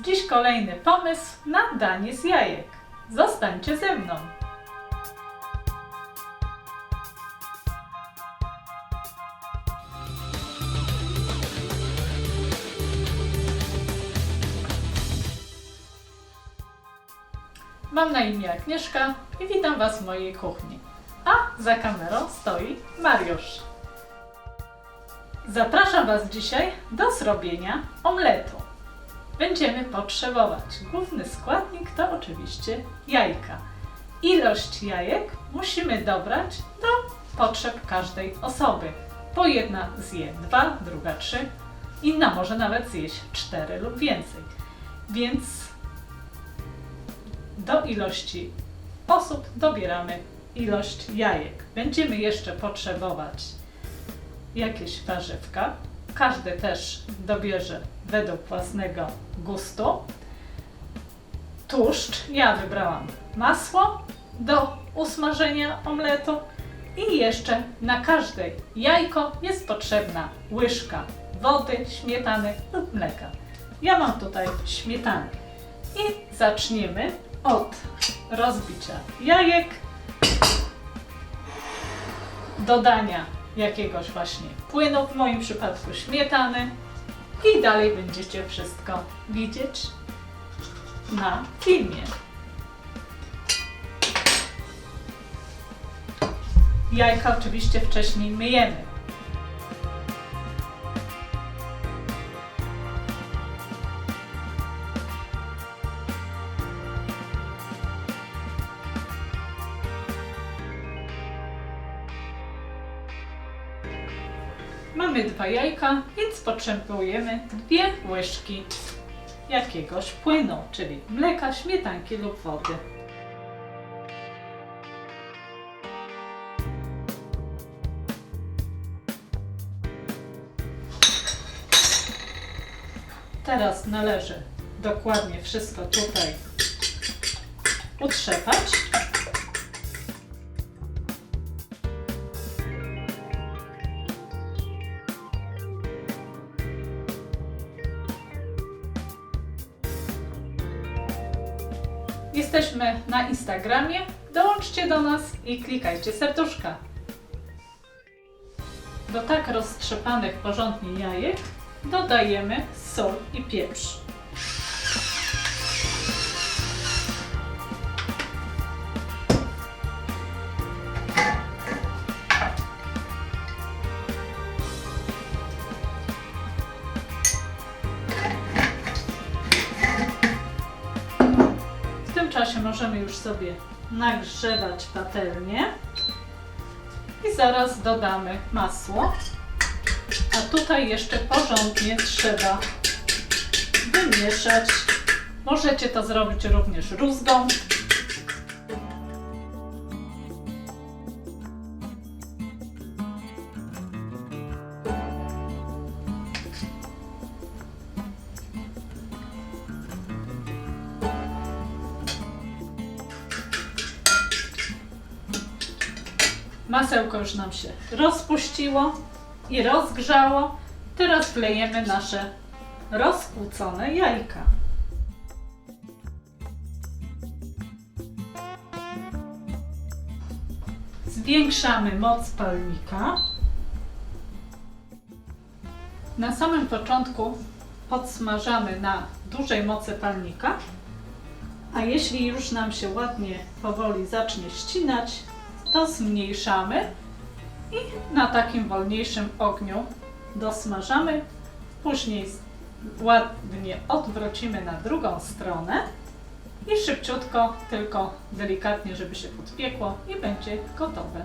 Dziś kolejny pomysł na danie z jajek. Zostańcie ze mną. Mam na imię Agnieszka i witam Was w mojej kuchni. A za kamerą stoi Mariusz. Zapraszam Was dzisiaj do zrobienia omletu. Będziemy potrzebować główny składnik to oczywiście jajka. Ilość jajek musimy dobrać do potrzeb każdej osoby. Bo jedna zje dwa, druga trzy, inna może nawet zjeść cztery lub więcej. Więc do ilości osób dobieramy ilość jajek. Będziemy jeszcze potrzebować jakieś warzywka. Każdy też dobierze według własnego gustu. Tłuszcz. Ja wybrałam masło do usmażenia omletu. I jeszcze na każde jajko jest potrzebna łyżka wody, śmietany lub mleka. Ja mam tutaj śmietanę. I zaczniemy od rozbicia jajek, dodania jakiegoś właśnie płynu, w moim przypadku śmietany i dalej będziecie wszystko widzieć na filmie. Jajka oczywiście wcześniej myjemy. Mamy dwa jajka, więc potrzebujemy dwie łyżki jakiegoś płynu, czyli mleka, śmietanki lub wody. Teraz należy dokładnie wszystko tutaj utrzepać. Jesteśmy na Instagramie. Dołączcie do nas i klikajcie serduszka. Do tak roztrzepanych porządnie jajek dodajemy sól i pieprz. Czasie możemy już sobie nagrzewać patelnię i zaraz dodamy masło. A tutaj jeszcze porządnie trzeba wymieszać. Możecie to zrobić również rózgą. Masełko już nam się rozpuściło i rozgrzało. Teraz wlejemy nasze rozkłócone jajka. Zwiększamy moc palnika. Na samym początku podsmażamy na dużej mocy palnika, a jeśli już nam się ładnie powoli zacznie ścinać, to zmniejszamy i na takim wolniejszym ogniu dosmażamy. Później ładnie odwrócimy na drugą stronę i szybciutko, tylko delikatnie, żeby się podpiekło i będzie gotowe.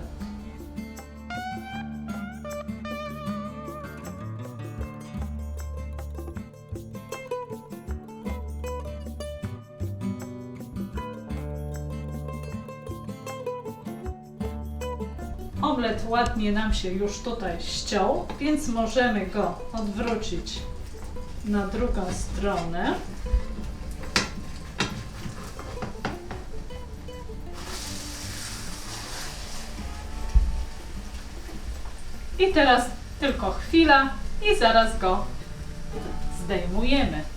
Omlet ładnie nam się już tutaj ściął, więc możemy go odwrócić na drugą stronę. I teraz tylko chwila i zaraz go zdejmujemy.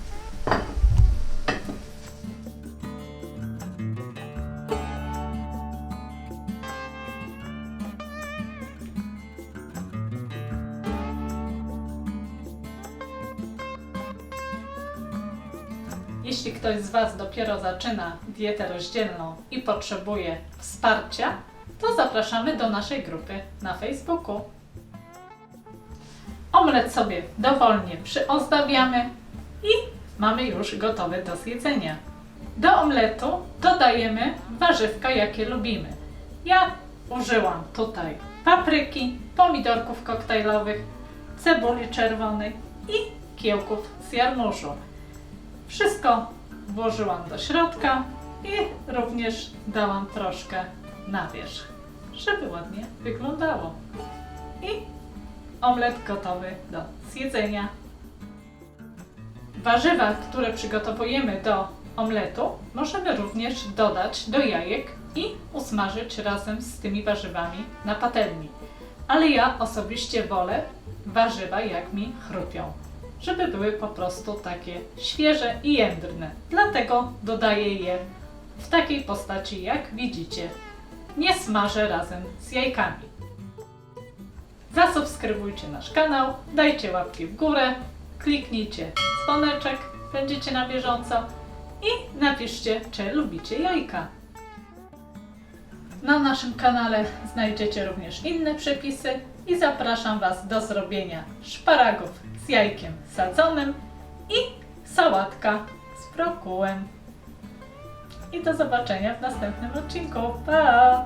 Jeśli ktoś z Was dopiero zaczyna dietę rozdzielną i potrzebuje wsparcia, to zapraszamy do naszej grupy na Facebooku. Omlet sobie dowolnie przyozdabiamy i mamy już gotowy do zjedzenia. Do omletu dodajemy warzywka, jakie lubimy. Ja użyłam tutaj papryki, pomidorków koktajlowych, cebuli czerwonej i kiełków z jarmużu. Wszystko włożyłam do środka i również dałam troszkę na wierzch, żeby ładnie wyglądało. I omlet gotowy do zjedzenia. Warzywa, które przygotowujemy do omletu, możemy również dodać do jajek i usmażyć razem z tymi warzywami na patelni. Ale ja osobiście wolę warzywa, jak mi chrupią, żeby były po prostu takie świeże i jędrne. Dlatego dodaję je w takiej postaci, jak widzicie. Nie smażę razem z jajkami. Zasubskrybujcie nasz kanał, dajcie łapki w górę, kliknijcie dzwoneczek, będziecie na bieżąco i napiszcie, czy lubicie jajka. Na naszym kanale znajdziecie również inne przepisy i zapraszam Was do zrobienia szparagów z jajkiem sadzonym i sałatka z brokułem. I do zobaczenia w następnym odcinku. Pa!